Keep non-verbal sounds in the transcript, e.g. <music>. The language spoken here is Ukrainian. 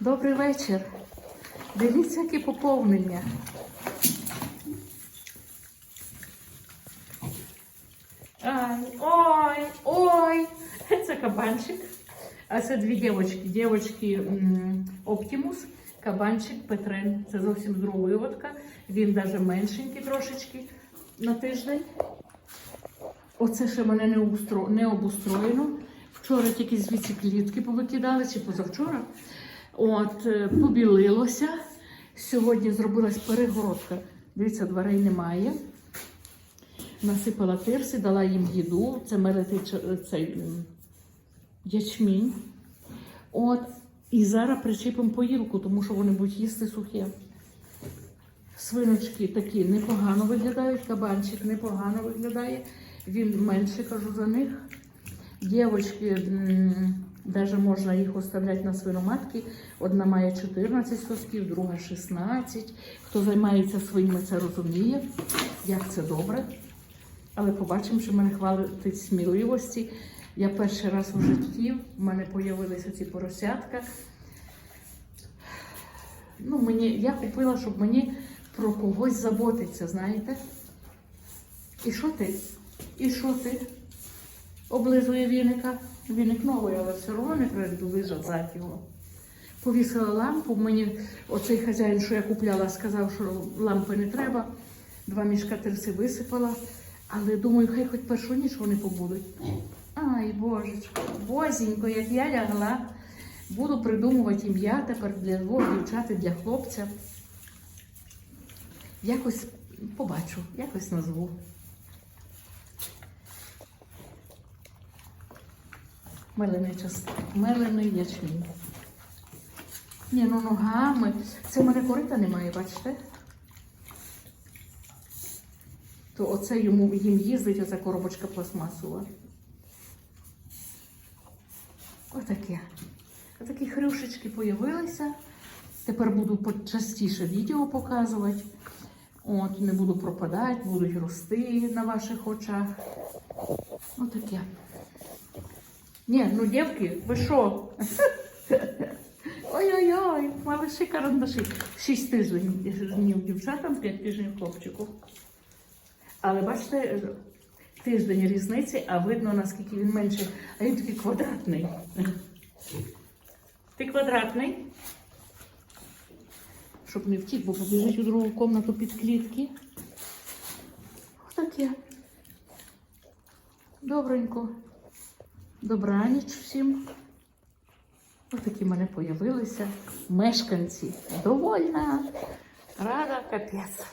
Добрий вечір. Дивіться, яке поповнення. Ай, ой, ой. Це кабанчик. А це дві дівчатки. Дівчатки Оптимус, кабанчик Петрен. Це зовсім з другого виводка. Він навіть меншенький трошечки на тиждень. Оце ще мене не, обустро... не обустроєно. Вчора тільки звідси клітки повикидали, чи позавчора. От, е, побілилося. Сьогодні зробилась перегородка. Дивіться, дверей немає. Насипала тирси, дала їм їду. Це мелити цей ячмінь. От, і зараз причепимо поїлку, тому що вони будуть їсти сухе. Свиночки такі непогано виглядають, кабанчик непогано виглядає. Він менше кажу за них. Дівочки, навіть можна їх оставляти на свиноматки. Одна має 14 сосків, друга 16. Хто займається своїми, це розуміє, як це добре. Але побачимо, що мене хвалить сміливості. Я перший раз у житті, в мене з'явилися ці поросятка. Ну, мені, я купила, щоб мені про когось заботиться, знаєте? І що ти? І що ти? Облизує віника. Віник новий, але все одно не треба вижати його. Повісила лампу. Мені оцей хазяїн, що я купляла, сказав, що лампи не треба. Два мішка терси висипала. Але думаю, хай хоч першу ніч вони побудуть. Ай, божечко, бозінько, як я лягла. Буду придумувати ім'я тепер для двох дівчат для хлопця. Якось побачу, якось назву. Мелений ячмінь. Ні, ну ногами. Це в мене корита немає, бачите? То оце йому їм їздить, оця коробочка пластмасова. Отаке. Отакі хрюшечки появилися. Тепер буду частіше відео показувати. От, не буду пропадати, будуть рости на ваших очах. Отаке. Ні, ну дівки, ви що? <laughs> Ой-ой-ой, малиші карандаші. Шість тижнів дівчатам, п'ять тижнів хлопчику. Але бачите, тиждень різниці, а видно, наскільки він менший. А він такий квадратний. Ти квадратний? Щоб не втік, бо побіжить у другу кімнату під клітки. Отаке. Добренько. Добраніч всім. Ось такі в мене появилися мешканці. Довольна, рада, капець.